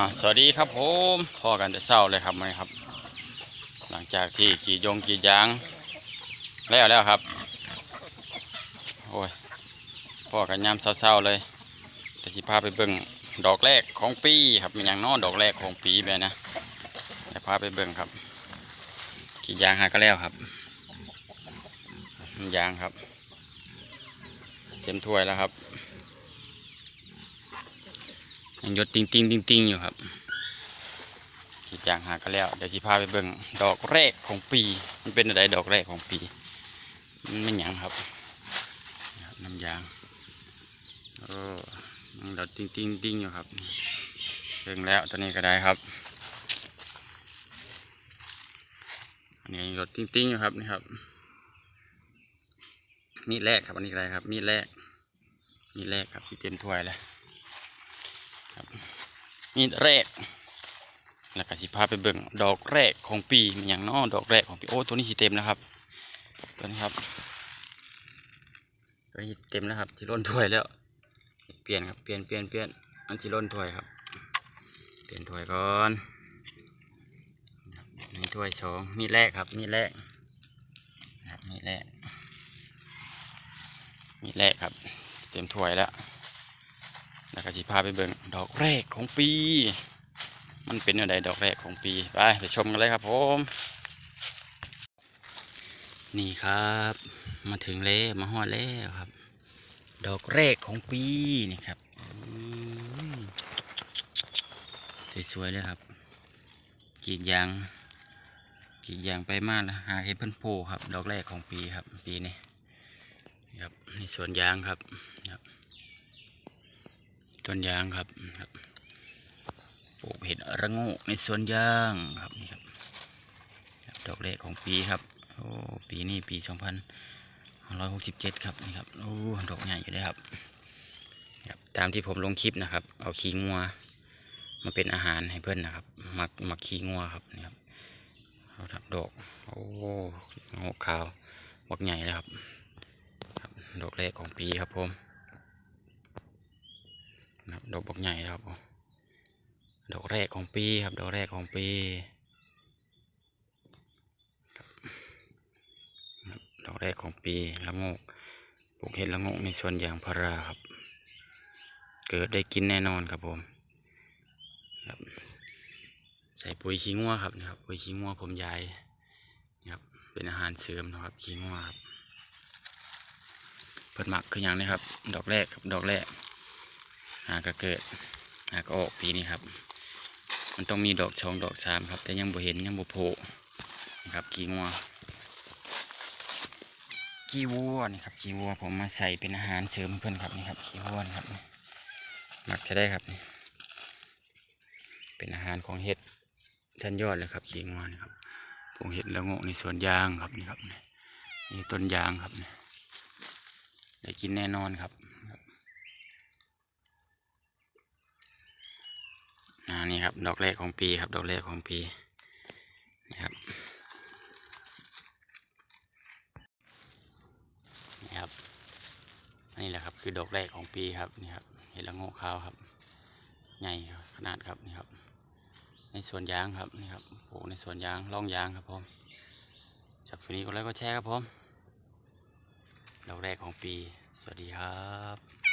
อ่าสวัสดีครับผมพอกันแต่เศร้าเลยครับมันครับ หลังจากที่ขี่ยงขี่ยาง แล้วแล้วครับโอ้ยพอกันยามเศร้าๆเลยแต่สิพาไปเบิ่งดอกแรกของปีครับมีอย่างน้อดอกแรกของปีไปนะจะพาไปเบิ่งครับขี่ยางหาก็แล้วครับยางครับ เต็มถ้วยแล้วครับ ยังยดติงติงติงติงอยู่ครับขีดยางหากันแล้ว เดี๋ยวสิพาไปเบิ่งดอกแรกของปี มันเป็นอะไรดอกแรกของปี มันไม่หยังครับน้ำยางเออมันดอกติงติงติงอยู่ครับเบิ่งแล้วตอนนี้ก็ได้ครับอันนี้ยังยดติงติงอยู่ครับนี่ครับ มีดแรกครับอันนี้อะไรครับ มีดแรกมีดแรกครับที่เต็มถ้วยแล้ว มีดแรก แล้วก็สิพาไปเบิ่งดอกแรกของปีมีอย่างน้อดอกแรกของปีโอ้ตัวนี้สิเต็มแล้วครับ ตัวนี้ครับ ตัวนี้เต็มแล้วครับที่ล้นถ้วยแล้ว เปลี่ยนครับเปลี่ยนเปลี่ยนเปลี่ยนอันที่ล้นถ้วยครับ เปลี่ยนถ้วยก่อนนี่ถ้วยสองมีแรกครับมีแรกมีแรกมีแรกครับ เต็มถ้วยแล้ว แล้วก็สิพาไปเบิ่งดอกแรกของปี มันเป็นอะไรดอกแรกของปี ไปไปชมกันเลยครับผม นี่ครับ มาถึงแล้วมาฮอดแล้วครับ ดอกแรกของปีนี่ครับสวยๆเลยครับกีดยางกีดยางไปมากนะหาให้เพิ่นโผล่ครับ ดอกแรกของปีครับ ปีนี้ครับในสวนยางครับครับ ต้นยางครับครับปลูกเห็ดระงกในสวนยางครับนี่ครับดอกแรกของปีครับโอ้ปีนี้ปีสองพันร้อยหกสิบเจ็ดครับนี่ครับโอ้ดอกใหญ่อยู่เลยครับครับตามที่ผมลงคลิปนะครับ เอาขี้งัวมาเป็นอาหารให้เพื่อนนะครับมักมักขี้งัวครับนี่ครับเอาทับดอกโอ้งอกขาวบักใหญ่เลยครับครับดอกแรกของปีครับผม ดอกบักใหญ่ครับ ดอกแรกของปีครับ ดอกแรกของปีดอกแรกของปีละงกปลูกเห็ดละงกในสวนยางพาราครับ เกิดได้กินแน่นอนครับผมครับใส่ปุ๋ยขี้งัวครับนะครับปุ๋ยขี้งัวผมยายนะครับเป็นอาหารเสริมนะครับขี้งัวครับเปิดหมักคืออย่างนี้ครับ ดอกแรกครับดอกแรก หากระเกิดหากออกปีนี้ครับ มันต้องมีดอกชองดอกสามครับ แต่ยังบ่เห็นยังบ่โผล่นะครับกีงัวกีวัวนี่ครับกีวัวผมมาใส่เป็นอาหารเสริมเพื่อนครับนี่ครับกีวัวนครับหมักจะได้ครับนี่เป็นอาหารของเห็ดชั้นยอดเลยครับกีงัวนี่ครับปลูกเห็ดละงกในสวนยางครับนี่ครับนี่นี่ต้นยางครับนี่ได้กินแน่นอนครับ อ่า นี่ครับ ดอกแรกของปีครับ ดอกแรกของปีนี่ครับนี่ครับอันนี้แหละครับคือดอกแรกของปีครับนี่ครับเห็ดละโงกขาวครับใหญ่ขนาดครับนี่ครับ ในสวนยางครับนี่ครับปลูกในสวนยางร่องยางครับผมจับคืนนี้ก็แล้วก็แชร์ครับผมดอกแรกของปี สวัสดีครับ